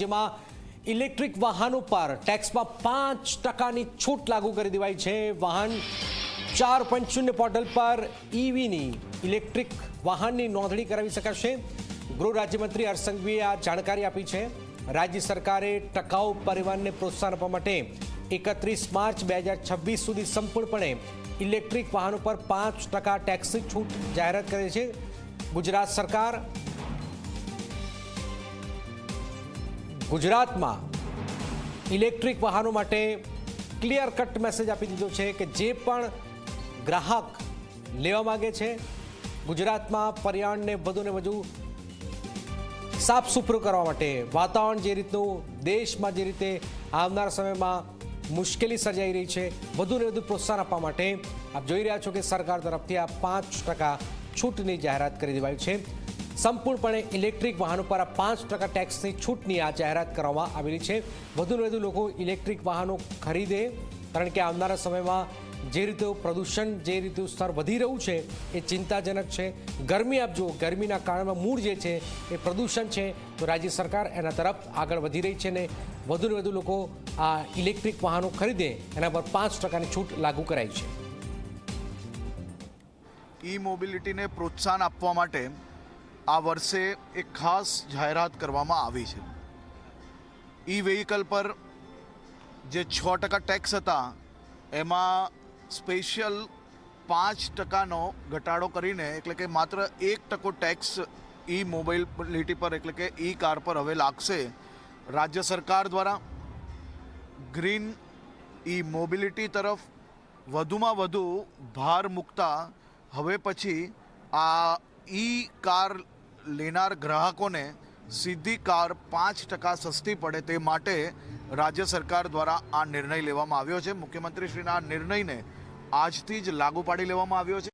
રાજ્યમાં ઇલેક્ટ્રિક વાહનો પર ટેક્સમાં પાંચ ટકાની છૂટ લાગુ કરી દેવાઈ છે. વાહન ચાર પોઈન્ટ શૂન્ય પોર્ટલ પર ઈવીની ઇલેક્ટ્રિક વાહનની નોંધણી કરાવી શકાશે. ગૃહ રાજ્યમંત્રી હર્ષ આ જાણકારી આપી છે. રાજ્ય સરકારે ટકાઉ પરિવહનને પ્રોત્સાહન આપવા માટે એકત્રીસ માર્ચ બે હજાર છવ્વીસ સુધી સંપૂર્ણપણે ઇલેક્ટ્રિક વાહનો પર પાંચ ટકા ટેક્સની છૂટ જાહેરાત કરી છે. ગુજરાત સરકાર ગુજરાતમાં ઇલેક્ટ્રિક વાહનો માટે ક્લિયર કટ મેસેજ આપી દીધો છે કે જે પણ ગ્રાહક લેવા માગે છે, ગુજરાતમાં પર્યાવરણને વધુને વધુ સાફ સુથરું કરવા માટે, વાતાવરણ જે રીતનું દેશમાં જે રીતે આવનાર સમયમાં મુશ્કેલી સર્જાઈ રહી છે વધુને વધુ પ્રોત્સાહન આપવા માટે આપ જોઈ રહ્યા છો કે સરકાર તરફથી આ પાંચ ટકા છૂટની જાહેરાત કરી દેવાઈ છે. સંપૂર્ણપણે ઇલેક્ટ્રિક વાહનો પર પાંચ ટકા ટેક્સની છૂટની આ જાહેરાત કરવામાં આવેલી છે. વધુને વધુ લોકો ઇલેક્ટ્રિક વાહનો ખરીદે, કારણ કે આવનારા સમયમાં જે રીતે પ્રદૂષણ, જે રીતે સ્તર વધી રહ્યું છે, એ ચિંતાજનક છે. ગરમી, આપ જુઓ, ગરમીના કારણમાં મૂળ જે છે, એ પ્રદૂષણ છે. તો રાજ્ય સરકાર એના તરફ આગળ વધી રહી છે ને વધુને વધુ લોકો આ ઇલેક્ટ્રિક વાહનો ખરીદે, એના પર પાંચ ટકાની છૂટ લાગુ કરાઈ છે. ઈ મોબિલિટીને પ્રોત્સાહન આપવા માટે આ વર્ષે એક ખાસ જાહેરાત કરવામાં આવી છે. ઈ વેહિકલ પર જે છ ટકા ટેક્સ હતા, એમાં સ્પેશિયલ પાંચ ટકાનો ઘટાડો કરીને, એટલે કે માત્ર એક ટકો ટેક્સ ઈ મોબાઈલિટી પર, એટલે કે ઈ કાર પર હવે લાગશે. રાજ્ય સરકાર દ્વારા ગ્રીન ઈ મોબિલિટી તરફ વધુમાં વધુ ભાર મૂકતા, હવે પછી આ ઈ કાર લેનાર ગ્રાહકોને સીધી કાર પાંચ ટકા સસ્તી પડે તે માટે રાજ્ય સરકાર દ્વારા આ નિર્ણય લેવામાં આવ્યો છે. મુખ્યમંત્રીશ્રીના આ નિર્ણયને આજથી જ લાગુ પાડી લેવામાં આવ્યો છે.